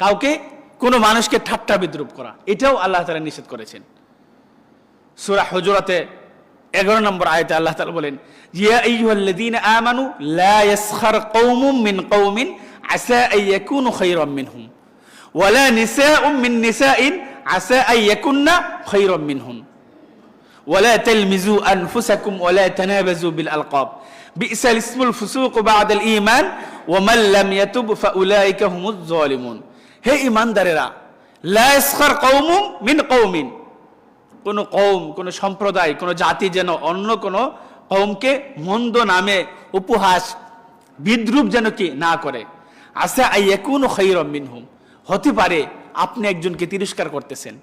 কাউকে কোনো মানুষকে ঠাট্টা বিদ্রুপ করা, এটাও আল্লাহ তালা নিষেধ করেছেন। সুরা হজরাতে এগারো নম্বর আয়তে আল্লাহ তালা বলেন, ইয়া আমানু লা ইয়াসখার কওমুম মিন কওমিন আসা আন ইয়াকুনু খায়রাম মিনহুম ওয়া লা নিসাউম মিন নিসাইন আসা আন ইয়াকুননা খায়রাম মিনহুম ওয়া লা তালমিজু আনফুসাকুম ওয়া লা তানাবাজু বিল আলকাব বিইসাল ইসমুল ফুসুক বা'দাল ঈমান, ওয়া মান লাম হে ইমানদারেরা, লা ইয়াসখার মিন কওমিন। কোন কৌম কোন সম্প্রদায়, কোন জাতি যেন অন্য কোন কৌমকে মন্দ নামে উপহাস, বিদ্রুপ যেন কি না করে। আসে আইয়াকুন খৈরম মিনহুম। হতে পারে আপনি একজনকে তিরস্কার করতেছেন,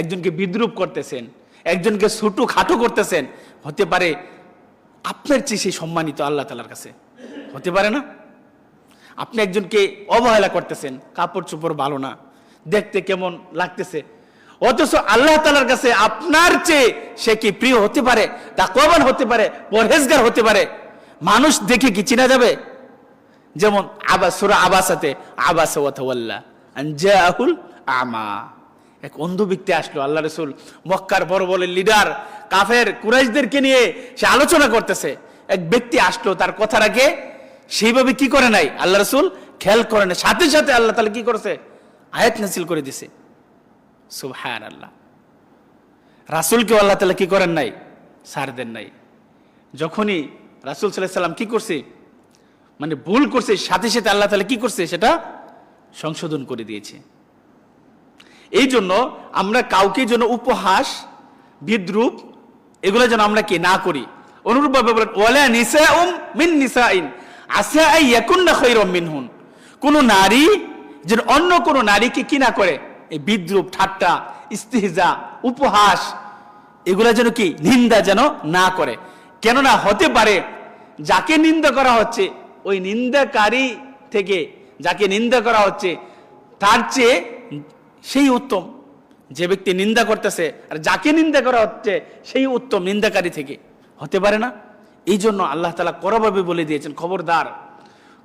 একজনকে বিদ্রুপ করতেছেন, একজনকে ছোটো খাটো করতেছেন, হতে পারে আপনার চেয়ে সেই সম্মানিত আল্লাহ তালার কাছে। হতে পারে না? আপনি একজনকে অবহেলা করতেছেন, কাপড় চোপড় ভালো না, দেখতে কেমন লাগতেছে? অথচ আল্লাহ তালার কাছে আপনার চেয়ে সে কি প্রিয় হতে পারে তা কমান হতে পারে, পরহেজগার হতে পারে? মানুষ দেখে কি চিনা যাবে? যেমন আবাস সুরা আবাসাতে, আবাস আনজাহুল আমা। এক অন্ধ ব্যক্তি আসলো, আল্লাহ রসুল মক্কার বড় বড় লিডার, কাফের কুরাইশদেরকে নিয়ে সে আলোচনা করতেছে। এক ব্যক্তি আসলো, তার কথা রাখে সেইভাবে কি করে নাই? আল্লাহ রসুল খেয়াল করে না সাথে সাথে আল্লাহ তাহলে কি করেছে? আয়াত নাসিল করে দিছে। সুবহান আল্লাহ রাসুলকেও আল্লাহ তালা কি করেন নাই? সার দেন নাই। যখনই রাসুল সাল্লাহ সাল্লাম কি করছে? মানে ভুল করছে, সাথে সাথে আল্লাহ তালা কি করছে? সেটা সংশোধন করে দিয়েছে। এই জন্য আমরা কাউকে যেন উপহাস, বিদ্রুপ, এগুলো যেন আমরা কি না করি। অনুরূপভাবে বলেন, ওয়ালা নিসাউম মিন নিসাইন। আসা আই ইয়াকুন্না খায়রাম মিনহুন। কোন নারী, যেন অন্য কোন নারীকে কি না করে? এই বিদ্রুপ, ঠাট্টা, ইস্তিহজা, উপহাস, এগুলা যেন কি নিন্দা যেন না করে। কেননা হতে পারে যাকে নিন্দা করা হচ্ছে, ওই নিন্দাকারী থেকে যাকে নিন্দা করা হচ্ছে, তার চেয়ে সেই উত্তম। যে ব্যক্তি নিন্দা করতেছে, আর যাকে নিন্দা করা হচ্ছে, সেই উত্তম নিন্দাকারী থেকে। হতে পারে না? এই জন্য আল্লাহ তালা করভাবে বলে দিয়েছেন, খবরদার,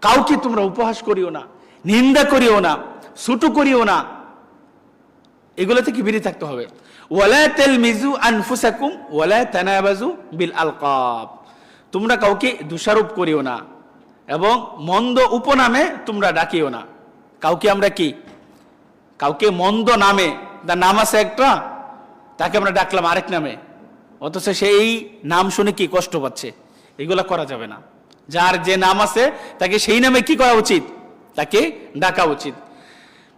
কাউকে তোমরা উপহাস করিও না, নিন্দা করিও না, ছুটু করিও না। এগুলো থেকে বেরিয়ে থাকতে হবে। ওয়ালা তেল মিজু আনফুসাকুম, ওয়ালা তানাবাজু বিল আলকাব। তোমরা কাউকে দোষারোপ করিও না এবং মন্দ উপনামে তোমরা ডাকিও না। কাউকে আমরা কি? কাউকে মন্দ নামে, তার নাম আছে একটা, তাকে আমরা ডাকলাম আরেক নামে। অথচ সেই নাম শুনে কি কষ্ট পাচ্ছে? এগুলা করা যাবে না। যার যে নাম আছে, তাকে সেই নামে কি করা উচিত? তাকে ডাকা উচিত।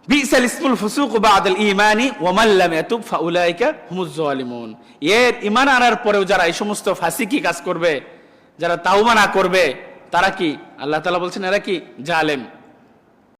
বিসাল ইসমুল ফুসুক বাদাল ইমানি ওমাল্লাম এতুব ফাউলাইকা হুমুজ জালিমুন এর ইমান আনার পরেও যারা এই সমস্ত ফাসিকি কাজ করবে, যারা তাওমা না করবে, তারা কি? আল্লাহ তালা বলছেন, এরা কি? জালেম।